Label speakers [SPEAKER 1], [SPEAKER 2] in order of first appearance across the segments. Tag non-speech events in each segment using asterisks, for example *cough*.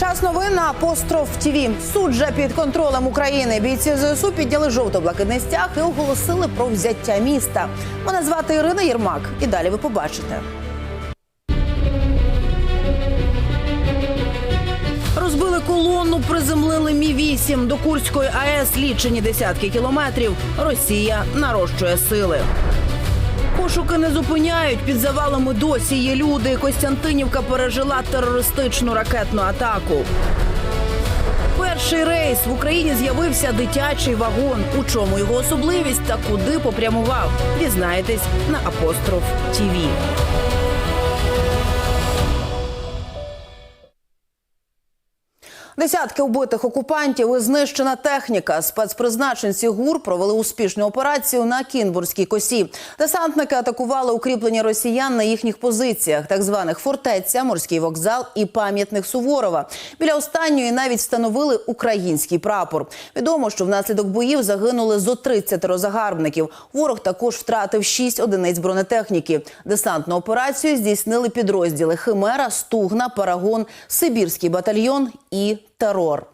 [SPEAKER 1] Час новин на апостроф ТІВІ. Суджа під контролем України. Бійці ЗСУ підняли жовто-блакитний стяг і оголосили про взяття міста. Мене звати Ірина Єрмак. І далі ви побачите. Розбили колонну, приземлили Мі 8 до Курської АЕС. Лічені десятки кілометрів. Росія нарощує сили. Пошуки не зупиняють. Під завалами досі є люди. Костянтинівка пережила терористичну ракетну атаку. Перший рейс в Україні з'явився дитячий вагон. У чому його особливість та куди попрямував? Дізнаєтесь на апостроф ТІВІ. Десятки вбитих окупантів і знищена техніка. Спецпризначенці ГУР провели успішну операцію на Кінбурзькій косі. Десантники атакували укріплення росіян на їхніх позиціях, так званих фортеця, морський вокзал і пам'ятник Суворова. Біля останньої навіть встановили український прапор. Відомо, що внаслідок боїв загинули зо 30 загарбників. Ворог також втратив 6 одиниць бронетехніки. Десантну операцію здійснили підрозділи Химера, Стугна, Парагон, Сибірський батальйон і терор.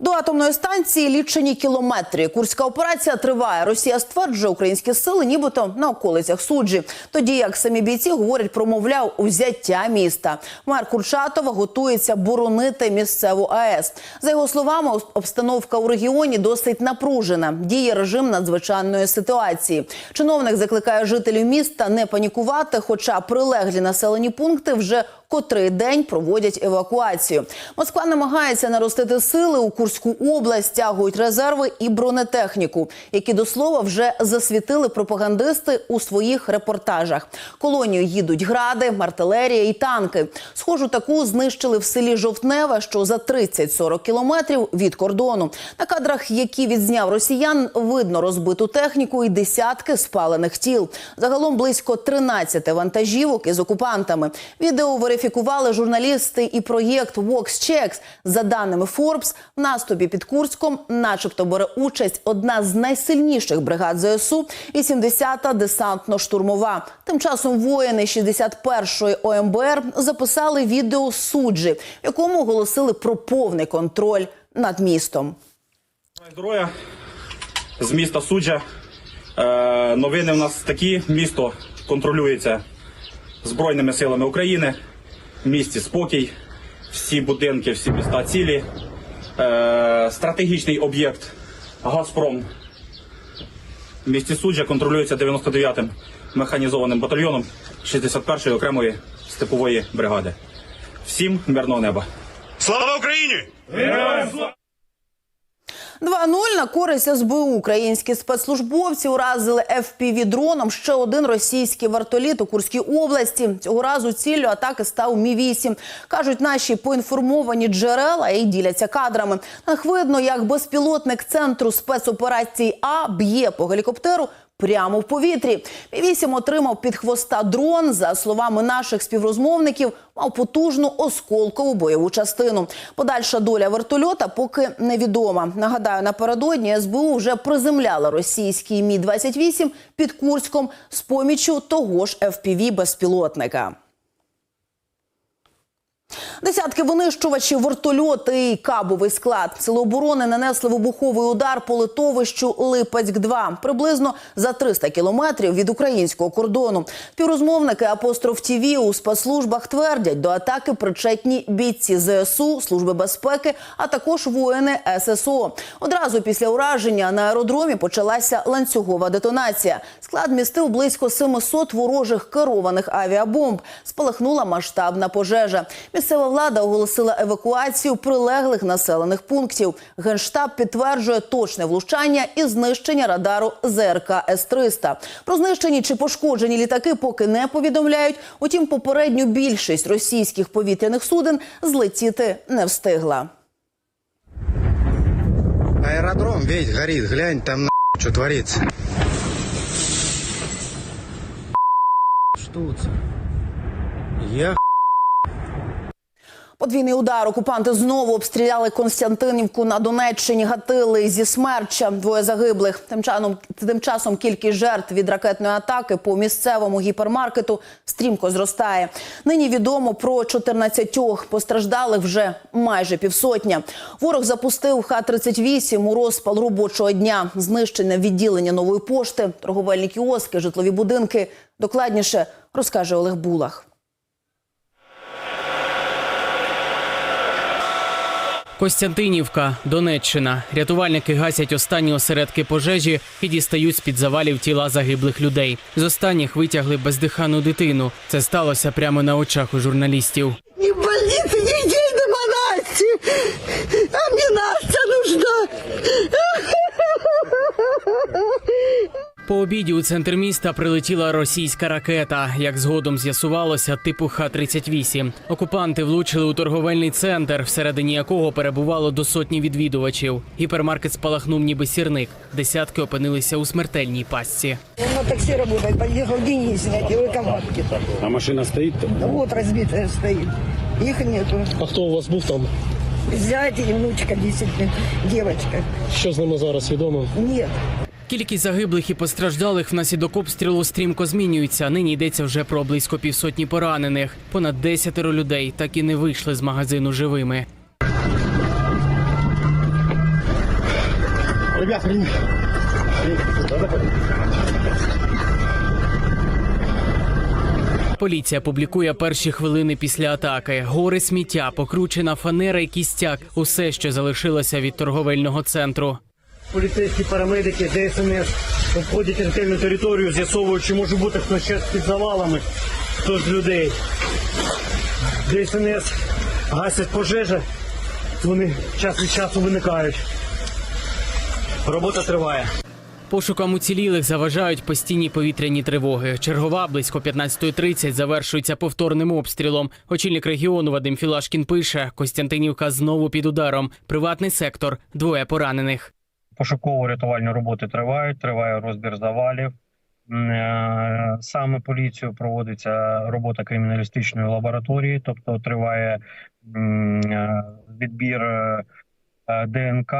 [SPEAKER 1] До атомної станції лічені кілометри. Курська операція триває. Росія стверджує українські сили, нібито на околицях суджі. Тоді як самі бійці говорять про мовляв взяття міста. Мер Курчатова готується боронити місцеву АЕС. За його словами, обстановка у регіоні досить напружена. Діє режим надзвичайної ситуації. Чиновник закликає жителів міста не панікувати, хоча прилеглі населені пункти вже котрий день проводять евакуацію. Москва намагається наростити сили у Курську область, тягують резерви і бронетехніку, які до слова вже засвітили пропагандисти у своїх репортажах. Колонію їдуть гради, артилерія і танки. Схожу таку знищили в селі Жовтневе, що за 30-40 кілометрів від кордону. На кадрах, які відзняв росіян, видно розбиту техніку і десятки спалених тіл. Загалом близько 13 вантажівок із окупантами. Відео верифікували журналісти і проєкт WoxChecks. За даними Forbes, в наступі під Курськом, начебто, бере участь одна з найсильніших бригад ЗСУ – 80-та десантно-штурмова. Тим часом воїни 61-ї ОМБР записали відео суджі, в якому оголосили про повний контроль над містом.
[SPEAKER 2] Здоров'я з міста Суджа. Е, новини в нас такі. Місто контролюється Збройними силами України. В місті спокій, всі будинки, всі міста цілі. Е, стратегічний об'єкт Газпром в місті Суджа контролюється 99-м механізованим батальйоном 61-ї окремої степової бригади. Всім мирного неба.
[SPEAKER 3] Слава Україні!
[SPEAKER 1] 2-0 на користь СБУ. Українські спецслужбовці уразили FPV-дроном ще один російський вертоліт у Курській області. Цього разу ціллю атаки став Мі-8. Кажуть наші поінформовані джерела і діляться кадрами. На видно, як безпілотник центру спецоперацій А б'є по гелікоптеру прямо в повітрі. Мі-8 отримав під хвоста дрон. За словами наших співрозмовників, мав потужну осколкову бойову частину. Подальша доля вертольота поки невідома. Нагадаю, напередодні СБУ вже приземляла російський Мі-28 під Курськом з поміччю того ж FPV-безпілотника. Десятки винищувачів, вертольоти і кабовий склад. Сили оборони нанесли вибуховий удар по литовищу Липецьк-2, приблизно за 300 кілометрів від українського кордону. Співрозмовники апостроф ТІВІ у спецслужбах твердять, до атаки причетні бійці ЗСУ, служби безпеки, а також воїни ССО. Одразу після ураження на аеродромі почалася ланцюгова детонація. Склад містив близько 700 ворожих керованих авіабомб. Спалахнула масштабна пожежа. Місцева влада оголосила евакуацію прилеглих населених пунктів. Генштаб підтверджує точне влучання і знищення радару ЗРК С-300. Про знищені чи пошкоджені літаки поки не повідомляють. Утім, попередню більшість російських повітряних суден злетіти не встигла.
[SPEAKER 4] Аэродром весь горит, глянь там на *laughs* что творится. Что это? Я
[SPEAKER 1] Подвійний удар. Окупанти знову обстріляли Константинівку на Донеччині. Гатили зі смерча. Двоє загиблих. Тим часом, тим часом кількість жертв від ракетної атаки по місцевому гіпермаркету стрімко зростає. Нині відомо про 14 постраждалих вже майже півсотня. Ворог запустив Х-38 у розпал робочого дня. Знищене відділення нової пошти, торговельні кіоски, житлові будинки. Докладніше розкаже Олег Булах.
[SPEAKER 3] Костянтинівка, Донеччина. Рятувальники гасять останні осередки пожежі і дістають з під завалів тіла загиблих людей. З останніх витягли бездихану дитину. Це сталося прямо на очах у журналістів.
[SPEAKER 5] Ні в не ей нема а мені Настя нужна.
[SPEAKER 3] По обіді у центр міста прилетіла російська ракета. Як згодом з'ясувалося, типу Х-38. Окупанти влучили у торговельний центр, всередині якого перебувало до сотні відвідувачів. Гіпермаркет спалахнув ніби сірник. Десятки опинилися у смертельній пастці.
[SPEAKER 5] На такси работает, подъехал Денис снять его командки.
[SPEAKER 6] А машина стоит там?
[SPEAKER 5] Да вот разбитая стоит. Их нету.
[SPEAKER 6] А хто у вас був там?
[SPEAKER 5] Зять и внучка 10 лет, девочка.
[SPEAKER 6] Що з ними зараз відомо?
[SPEAKER 5] Нет.
[SPEAKER 3] Кількість загиблих і постраждалих внаслідок обстрілу стрімко змінюється. Нині йдеться вже про близько півсотні поранених. Понад десятеро людей так і не вийшли з магазину живими. Поліція публікує перші хвилини після атаки. Гори сміття, покручена фанера і кістяк усе, що залишилося від торговельного центру.
[SPEAKER 7] Поліцейські парамедики, ДСНС обходять ретельну територію, з'ясовують, чи може бути хтось ще під завалами, хтось з людей. ДСНС гасять пожежі, вони час від часу виникають. Робота триває.
[SPEAKER 3] Пошукам уцілілих заважають постійні повітряні тривоги. Чергова близько 15.30 завершується повторним обстрілом. Очільник регіону Вадим Філашкін пише: Костянтинівка знову під ударом. Приватний сектор, двоє поранених.
[SPEAKER 8] Пошуково-рятувальні роботи тривають, триває розбір завалів. Е, Саме поліцією проводиться робота криміналістичної лабораторії, тобто триває е, відбір е, ДНК,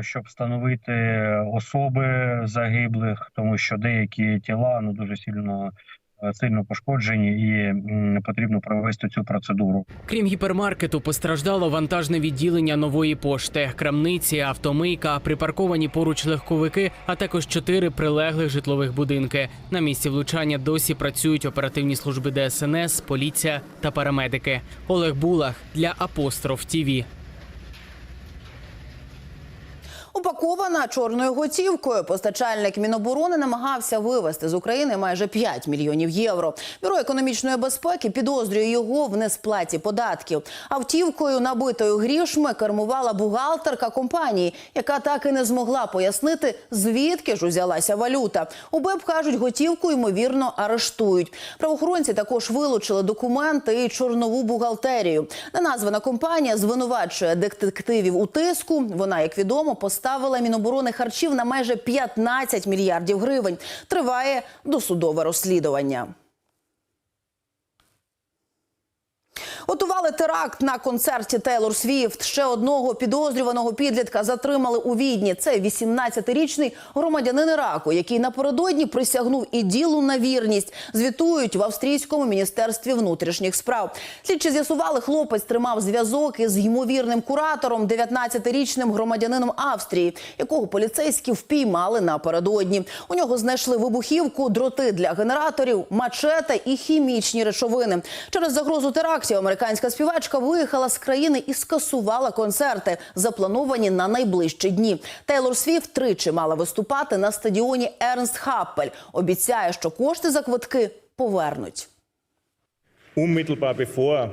[SPEAKER 8] щоб встановити особи загиблих, тому що деякі тіла ну дуже сильно сильно пошкоджені, і потрібно провести цю процедуру.
[SPEAKER 3] Крім гіпермаркету, постраждало вантажне відділення нової пошти, крамниці, автомийка, припарковані поруч легковики, а також чотири прилеглих житлових будинки. На місці влучання досі працюють оперативні служби ДСНС, поліція та парамедики. Олег Булах для Апостроф ТІВІ.
[SPEAKER 1] Упакована чорною готівкою. Постачальник Міноборони намагався вивезти з України майже 5 мільйонів євро. Бюро економічної безпеки підозрює його в несплаті податків. Автівкою, набитою грішми, кермувала бухгалтерка компанії, яка так і не змогла пояснити, звідки ж узялася валюта. У БЕП кажуть, готівку ймовірно арештують. Правоохоронці також вилучили документи і чорнову бухгалтерію. Неназвана компанія звинувачує детективів у тиску. Вона, як відомо, поставила Міноборони харчів на майже 15 мільярдів гривень. Триває досудове розслідування. Готували теракт на концерті Тейлор Свіфт. Ще одного підозрюваного підлітка затримали у Відні. Це 18-річний громадянин Іраку, який напередодні присягнув і ділу на вірність. Звітують в австрійському міністерстві внутрішніх справ. Слідчі з'ясували, хлопець тримав зв'язок із ймовірним куратором, 19-річним громадянином Австрії, якого поліцейські впіймали напередодні. У нього знайшли вибухівку, дроти для генераторів, мачете і хімічні речовини. Через загрозу терактів американська співачка виїхала з країни і скасувала концерти, заплановані на найближчі дні. Тейлор Свіфт тричі мала виступати на стадіоні Ернст Хаппель. Обіцяє, що кошти за квитки повернуть.
[SPEAKER 9] unmittelbar bevor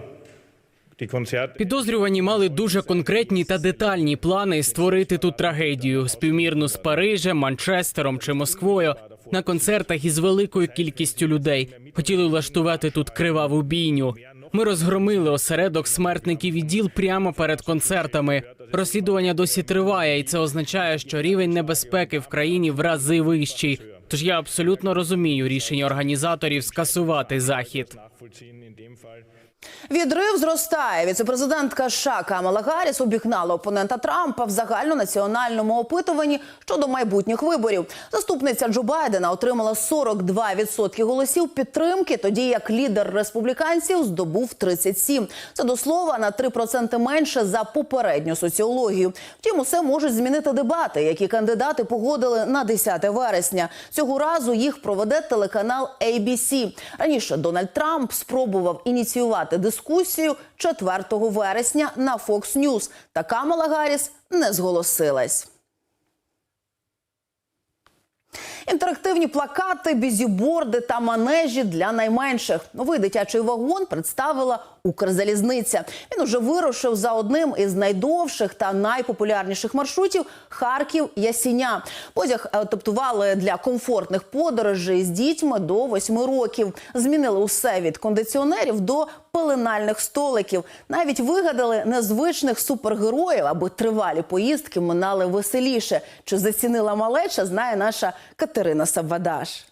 [SPEAKER 3] Підозрювані мали дуже конкретні та детальні плани створити тут трагедію, співмірну з Парижем, Манчестером чи Москвою. На концертах із великою кількістю людей хотіли влаштувати тут криваву бійню. Ми розгромили осередок смертників і діл прямо перед концертами. Розслідування досі триває, і це означає, що рівень небезпеки в країні в рази вищий. Тож я абсолютно розумію рішення організаторів скасувати захід.
[SPEAKER 1] Відрив зростає. Віцепрезидентка США Камала Гарріс обігнала опонента Трампа в загальнонаціональному опитуванні щодо майбутніх виборів. Заступниця Джо Байдена отримала 42% голосів підтримки, тоді як лідер республіканців здобув 37. Це до слова на 3% менше за попередню соціологію. Втім, усе можуть змінити дебати, які кандидати погодили на 10 вересня. Цього разу їх проведе телеканал ABC. Раніше Дональд Трамп спробував ініціювати дискусію 4 вересня на Fox News. Та Камала Гарріс не зголосилась. Інтерактивні плакати, бізіборди та манежі для найменших. Новий дитячий вагон представила Укрзалізниця. Він уже вирушив за одним із найдовших та найпопулярніших маршрутів Харків Ясіня. Потяг адаптували для комфортних подорожей з дітьми до 8 років. Змінили усе від кондиціонерів до пеленальних столиків. Навіть вигадали незвичних супергероїв, аби тривалі поїздки минали веселіше. Чи зацінила малеча, знає наша Катерина Саввадаш.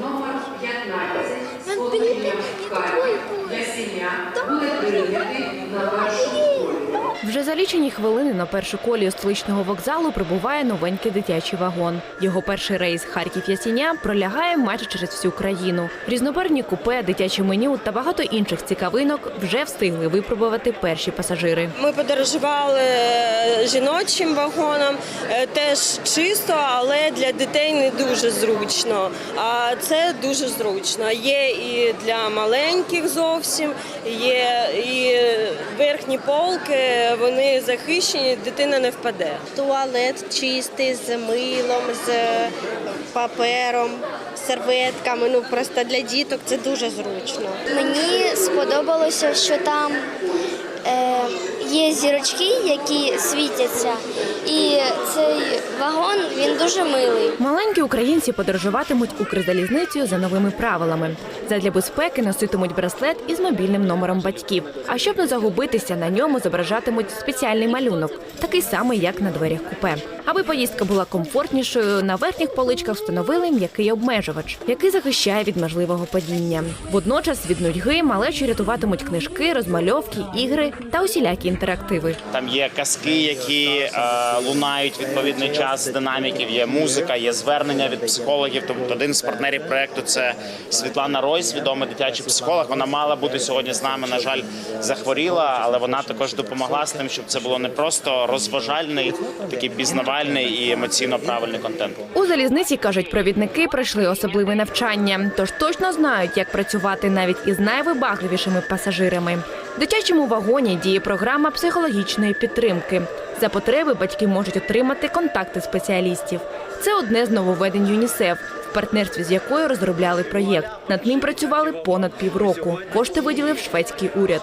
[SPEAKER 10] Номер 15 з положенням Харків Ясеня буде прийнятий на першу школі.
[SPEAKER 11] Вже за лічені хвилини на першу колію столичного вокзалу прибуває новенький дитячий вагон. Його перший рейс Харків Ясіня пролягає майже через всю країну. Різнобарвні купе, дитяче меню та багато інших цікавинок вже встигли випробувати перші пасажири.
[SPEAKER 12] Ми подорожували жіночим вагоном, е, теж чисто, але для дітей не дуже зручно. А це дуже зручно. Є і для маленьких зовсім, є і верхні полки, вони захищені, дитина не впаде.
[SPEAKER 13] Туалет чистий з милом, з папером, серветками. Ну просто для діток це дуже зручно.
[SPEAKER 14] Мені сподобалося, що там е, є зірочки, які світяться, і цей вагон він дуже милий.
[SPEAKER 11] Маленькі українці подорожуватимуть Укрзалізницею за новими правилами. Задля безпеки носитимуть браслет із мобільним номером батьків. А щоб не загубитися, на ньому зображатимуть спеціальний малюнок, такий самий, як на дверях купе. Аби поїздка була комфортнішою, на верхніх поличках встановили м'який обмежувач, який захищає від можливого падіння. Водночас від нудьги малечі рятуватимуть книжки, розмальовки, ігри та усілякі інтерактиви.
[SPEAKER 15] Там є казки, які е, лунають відповідний час динаміків. Є музика, є звернення від психологів. Тобто один з партнерів проекту це Світлана Ройс, відомий дитячий психолог. Вона мала бути сьогодні з нами. На жаль, захворіла, але вона також допомогла з тим, щоб це було не просто розважальний, такий пізнавальний і емоційно правильний контент.
[SPEAKER 11] У залізниці кажуть, провідники пройшли особливе навчання, тож точно знають, як працювати навіть із найвибагливішими пасажирами. Дитячому вагоні діє програма психологічної підтримки. За потреби батьки можуть отримати контакти спеціалістів. Це одне з нововведень ЮНІСЕФ, в партнерстві з якою розробляли проєкт. Над ним працювали понад півроку. Кошти виділив шведський уряд.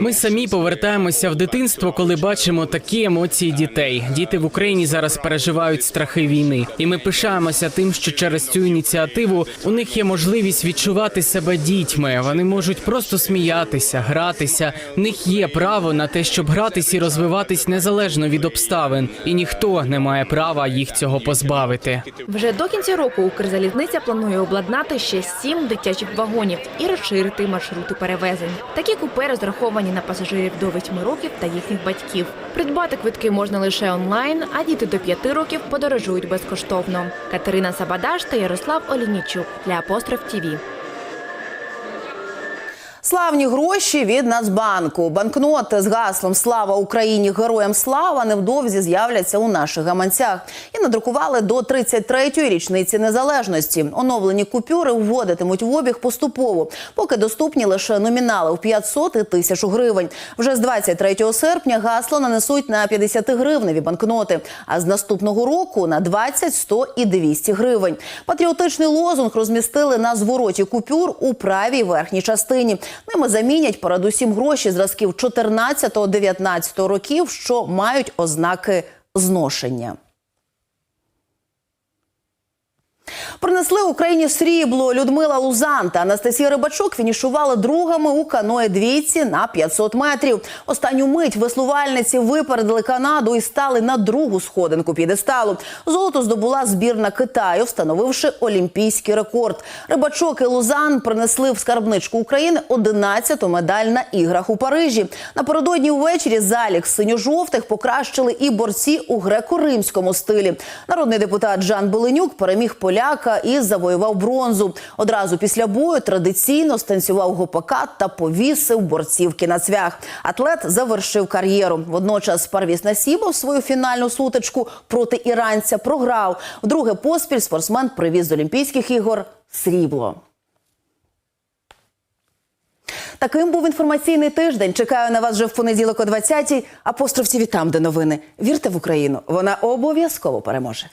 [SPEAKER 3] Ми самі повертаємося в дитинство, коли бачимо такі емоції дітей. Діти в Україні зараз переживають страхи війни, і ми пишаємося тим, що через цю ініціативу у них є можливість відчувати себе дітьми. Вони можуть просто сміятися, гратися. В них є право на те, щоб гратись і розвиватись незалежно від обставин, і ніхто не має права їх цього позбавити.
[SPEAKER 11] Вже до кінця року Укрзалізниця планує обладнати ще сім дитячих вагонів і розширити маршрути перевезень. Такі купе розраховані на пасажирів до 8 років та їхніх батьків. Придбати квитки можна лише онлайн, а діти до 5 років подорожують безкоштовно. Катерина Сабадаш та Ярослав Олінічук для Апостроф ТІВІ.
[SPEAKER 1] Славні гроші від Нацбанку. Банкноти з гаслом Слава Україні! Героям слава невдовзі з'являться у наших гаманцях. І надрукували до 33-ї річниці незалежності. Оновлені купюри вводитимуть в обіг поступово, поки доступні лише номінали в 500 і 1000 гривень. Вже з 23 серпня гасло нанесуть на 50 гривневі банкноти, а з наступного року на 20, 100 і 200 гривень. Патріотичний лозунг розмістили на звороті купюр у правій верхній частині. Ними замінять передусім гроші зразків 14-19 років, що мають ознаки зношення. Принесли Україні срібло. Людмила Лузан та Анастасія Рибачок фінішували другими у каної двійці на 500 метрів. Останню мить веслувальниці випередили Канаду і стали на другу сходинку п'єдесталу. Золото здобула збірна Китаю, встановивши олімпійський рекорд. Рибачок і Лузан принесли в скарбничку України 11-ту медаль на іграх у Парижі. Напередодні ввечері залік синьо-жовтих покращили і борці у греко-римському стилі. Народний депутат Жан Беленюк переміг поляка і завоював бронзу. Одразу після бою традиційно станцював гопака та повісив борцівки на цвях. Атлет завершив кар'єру. Водночас Парвіс Насібов свою фінальну сутичку проти іранця програв. Вдруге поспіль спортсмен привіз з Олімпійських ігор срібло. Таким був інформаційний тиждень. Чекаю на вас вже в понеділок о 20-й. Апостроф ТІВІ там, де новини. Вірте в Україну. Вона обов'язково переможе.